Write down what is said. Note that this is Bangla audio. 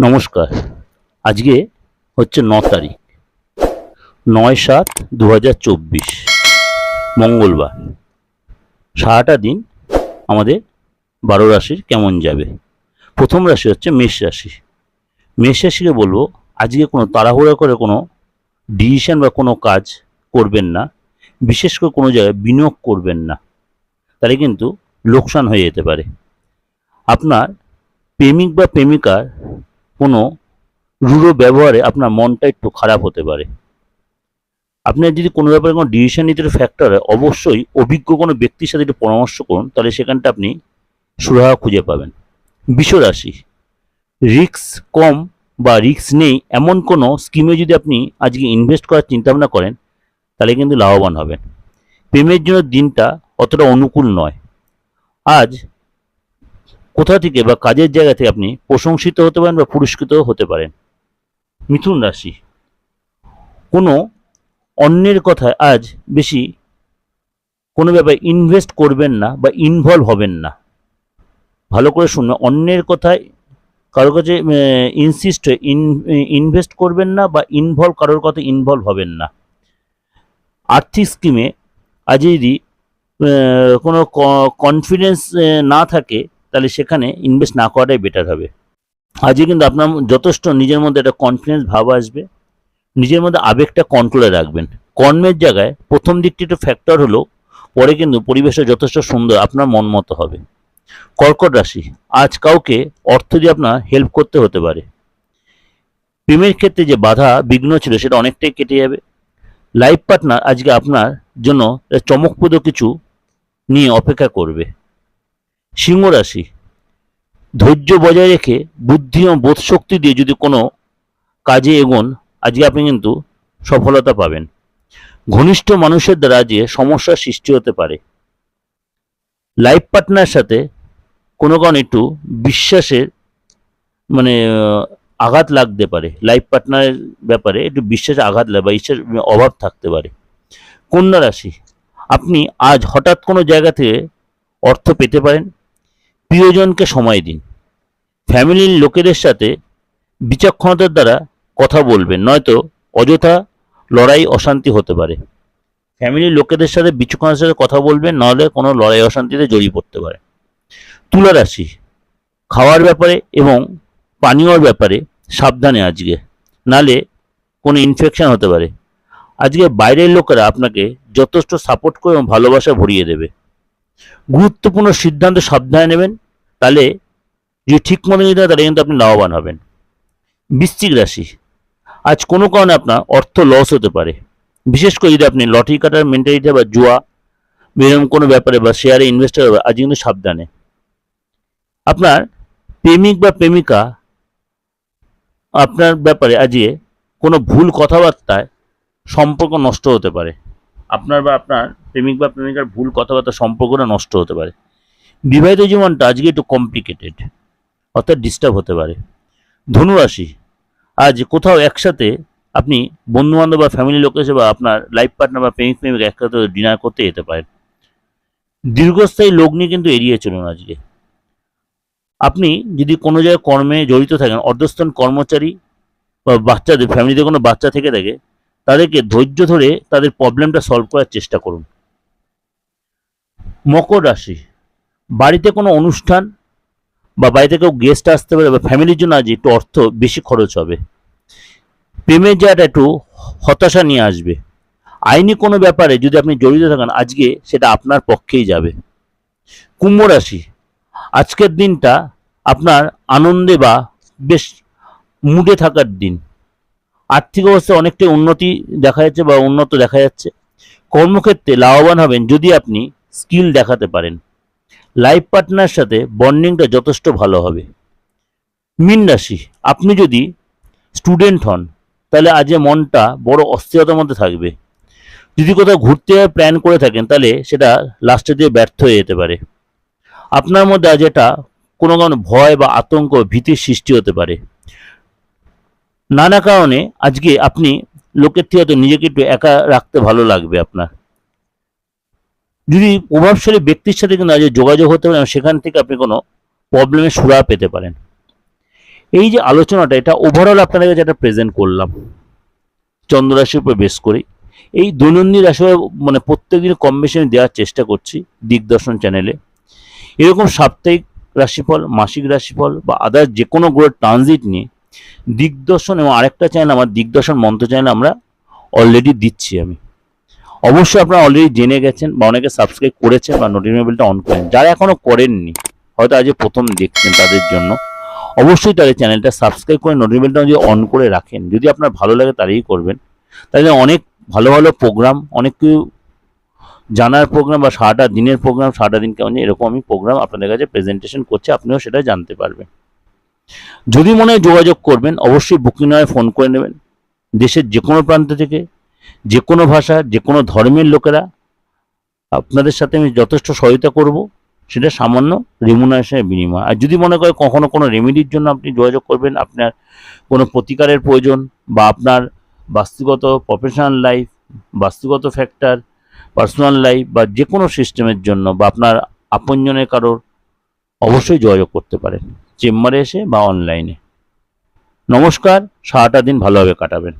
নমস্কার। আজকে হচ্ছে ন তারিখ। নয় সাত দু মঙ্গলবার। সারাটা দিন আমাদের বারো রাশির কেমন যাবে? প্রথম রাশি হচ্ছে মেষ রাশি। মেষ রাশিকে বলব, আজকে কোনো তাড়াহুড়া করে কোনো ডিসিশন বা কোনো কাজ করবেন না। বিশেষ করে কোনো জায়গায় বিনিয়োগ করবেন না। তাহলে কিন্তু লোকসান হয়ে যেতে পারে। আপনার প্রেমিক বা প্রেমিকার কোনো রূঢ় ব্যবহারে আপনার মনটা একটু খারাপ হতে পারে। আপনার যদি কোনো ব্যাপারে কোনো ডিসিশন নিতে ফ্যাক্টর হয়, অবশ্যই অভিজ্ঞ কোনো ব্যক্তির সাথে একটু পরামর্শ করুন, তাহলে সেখানটা আপনি সুরাহা খুঁজে পাবেন। বিশ্বরাশি রিস্ক কম বা রিস্ক নেই এমন কোনো স্কিমে যদি আপনি আজকে ইনভেস্ট করার চিন্তাভাবনা করেন, তাহলে কিন্তু লাভবান হবেন। প্রেমের জন্য দিনটা অতটা অনুকূল নয়। আজ কোথা থেকে বা কাজের জায়গা থেকে আপনি প্রশংসিত হতে পারেন বা পুরস্কৃত হতে পারেন? মিথুন রাশি। কোনো অন্যের কথায় আজ বেশি কোনো ব্যাপারে ইনভেস্ট করবেন না বা ইনভলভ হবেন না। ভালো করে শুনবেন অন্যের কথায় কারোর কাছে ইনসিস্ট হয়ে ইনভেস্ট করবেন না বা ইনভলভ কারোর কথা ইনভলভ হবেন না। আর্থিক স্কিমে আজ যদি কোনো কনফিডেন্স না থাকে তাহলে সেখানে ইনভেস্ট না করাটাই বেটার হবে। আজকে কিন্তু আপনার যথেষ্ট নিজের মধ্যে একটা কনফিডেন্স ভাব আসবে। নিজের মধ্যে আবেগটা কন্ট্রোলে রাখবেন। কর্মের জায়গায় প্রথম দিকটি একটু ফ্যাক্টর হলো, পরে কিন্তু পরিবেশটা যথেষ্ট সুন্দর, আপনার মন মতো হবে। কর্কট রাশি, আজ কাউকে অর্থ দিয়ে আপনার হেল্প করতে হতে পারে। প্রেমের ক্ষেত্রে যে বাধা বিঘ্ন ছিল, সেটা অনেকটাই কেটে যাবে। লাইফ পার্টনার আজকে আপনার জন্য চমকপ্রদ কিছু নিয়ে অপেক্ষা করবে। সিংহ রাশি। ধৈর্য বজায় রেখে বুদ্ধি ও বোধ শক্তি দিয়ে যদি কোনো কাজে এগোন, আজকে আপনি কিন্তু সফলতা পাবেন। ঘনিষ্ঠ মানুষের দ্বারা যে সমস্যার সৃষ্টি হতে পারে। লাইফ পার্টনার সাথে কোনো কারণে একটু বিশ্বাসের মানে আঘাত লাগতে পারে। লাইফ পার্টনারের ব্যাপারে একটু বিশ্বাসে আঘাত লাগে বা ঈশ্বর অভাব থাকতে পারে। কন্যা রাশি, আপনি আজ হঠাৎ কোনো জায়গা থেকে অর্থ পেতে পারেন প্রিয়জনকে সময় দিন। ফ্যামিলির লোকেদের সাথে বিচক্ষণতার দ্বারা কথা বলবেন, নয়তো অযথা লড়াই অশান্তি হতে পারে। ফ্যামিলির লোকেদের সাথে বিচক্ষণতার সাথে কথা বলবেন নাহলে কোনো লড়াই অশান্তিতে জড়িয়ে পড়তে পারে। তুলা রাশি খাওয়ার ব্যাপারে এবং পানীয়র ব্যাপারে সাবধানে আজকে, নালে কোনো ইনফেকশন হতে পারে। আজকে বাইরের লোকেরা আপনাকে যথেষ্ট সাপোর্ট করে এবং ভালোবাসা ভরিয়ে দেবে। গুরুত্বপূর্ণ সিদ্ধান্ত সাবধানে নেবেন, তাহলে যদি ঠিক মতো নিতে হয় তাহলে কিন্তু আপনি লাভবান হবেন। বৃশ্চিক রাশি, আজ কোনো কারণে আপনার অর্থ লস হতে পারে। বিশেষ করে যদি আপনি লটারি কাটার মেন্টালিটি বা জুয়া বা এরকম কোনো ব্যাপারে বা শেয়ারে ইনভেস্ট করবে আজ কিন্তু সাবধানে। আপনার প্রেমিক বা প্রেমিকা, আপনার ব্যাপারে আজকে কোনো ভুল কথাবার্তায় সম্পর্ক নষ্ট হতে পারে। আপনার বা আপনার প্রেমিক বা প্রেমিকার ভুল কথাবার্তা সম্পর্কটা নষ্ট হতে পারে। বিবাহিত জীবনটা আজকে একটু কমপ্লিকেটেড অর্থাৎ ডিস্টার্ব হতে পারে। ধনুরাশি, আজ কোথাও একসাথে আপনি বন্ধু বান্ধব বা ফ্যামিলি লোক বা আপনার লাইফ পার্টনার বা প্রেমিক প্রেমিক একসাথে ডিনার করতে যেতে পারেন। দীর্ঘস্থায়ী লোক নিয়ে কিন্তু এড়িয়ে চলুন আজকে। আপনি যদি কোনো জায়গায় কর্মে জড়িত থাকেন, অর্ধস্থান কর্মচারী বা বাচ্চাদের ফ্যামিলিতে কোনো বাচ্চা থেকে থাকে তাদেরকে ধৈর্য ধরে তাদের প্রবলেমটা সলভ করার চেষ্টা করুন। মকর রাশি, বাড়িতে কোনো অনুষ্ঠান বা বাড়িতে কেউ গেস্ট আসতে পারে বা ফ্যামিলির জন্য আজ একটু অর্থ বেশি খরচ হবে। প্রেমের জায়গাটা একটু হতাশা নিয়ে আসবে। আইনি কোনো ব্যাপারে যদি আপনি জড়িত থাকেন, আজকে সেটা আপনার পক্ষেই যাবে। কুম্ভ রাশি, আজকের দিনটা আপনার আনন্দে বা বেশ মুডে থাকার দিন। আর্থিক অবস্থায় অনেকটাই উন্নতি দেখা যাচ্ছে বা উন্নত দেখা যাচ্ছে। কর্মক্ষেত্রে লাভবান হবেন যদি আপনি স্কিল দেখাতে পারেন। লাইফ পার্টনার সাথে বন্ডিংটা যথেষ্ট ভালো হবে। মিন রাশি, আপনি যদি স্টুডেন্ট হন, তাহলে আজ মনটা বড় অস্থিরতার মধ্যে থাকবে। যদি কোথাও ঘুরতে প্ল্যান করে থাকেন, তাহলে সেটা লাস্টে দিয়ে ব্যর্থ হয়ে যেতে পারে। আপনার মধ্যে আজ এটা কোনো কারণে ভয় বা আতঙ্ক, ভীতির সৃষ্টি হতে পারে। নানা কারণে আজকে আপনি লোকের থেকে হয়তো নিজেকে একটু একা রাখতে ভালো লাগবে আপনার। যদি প্রভাবশালী ব্যক্তির সাথে কিন্তু আজ যোগাযোগ হতে পারে, সেখান থেকে আপনি কোনো প্রবলেমের সুরা পেতে পারেন। এই যে আলোচনাটা, এটা ওভারঅল আপনাদের কাছে একটা প্রেজেন্ট করলাম। চন্দ্ররাশির উপর বেশ করে এই দৈনন্দিন রাশি মানে প্রত্যেকদিন কম বেশি আমি দেওয়ার চেষ্টা করছি দিগদর্শন চ্যানেলে এরকম সাপ্তাহিক রাশিফল, মাসিক রাশিফল বা আদার যে কোনো গ্রহের ট্রানজিট নিয়ে দিগদর্শন এবং আরেকটা চ্যানেল আমার দিগদর্শন মন্ত্র চ্যানেল আমরা অলরেডি দিচ্ছি আমি। অবশ্যই আপনারা অলরেডি জেনে গেছেন বা অনেকে সাবস্ক্রাইব করেছেন বা নোটিফিকেশন বেলটা অন করেন। যারা এখনও করেননি, হয়তো আজ প্রথম দেখছেন তাদের জন্য, অবশ্যই তাদের চ্যানেলটা সাবস্ক্রাইব করে নোটিফিকেশন বেলটা যদি অন করে রাখেন, যদি আপনার ভালো লাগে তারই করবেন। তাহলে অনেক ভালো ভালো প্রোগ্রাম অনেক কিছু জানার প্রোগ্রাম বা সারাটা দিনের প্রোগ্রাম সারাটা দিন কেমন এরকম আমি প্রোগ্রাম আপনাদের কাছে প্রেজেন্টেশন করছি, আপনিও সেটা জানতে পারবেন। যদি মনে হয় যোগাযোগ করবেন, অবশ্যই বুকিং নয় ফোন করে নেবেন। দেশের যে কোনো প্রান্ত থেকে যে কোনো ভাষা যে কোনো ধর্মের লোকেরা, আপনাদের সাথে আমি যথেষ্ট সহায়তা করব, সেটা সামান্য রিমুনারেশনের বিনিময়। আর যদি মনে করে কখনো কোনো রেমেডির জন্য আপনি যোগাযোগ করবেন, আপনার কোনো প্রতিকারের প্রয়োজন বা আপনার বাস্তুগত প্রফেশনাল লাইফ বাস্তুগত ফ্যাক্টর পার্সোনাল লাইফ বা যে কোনো সিস্টেমের জন্য বা আপনার আপনজনের কারোর অবশ্যই যোগাযোগ করতে পারেন। চেম্বারে এসে বা অনলাইনে নমস্কার সারাটা দিন ভালোভাবে কাটাবেন।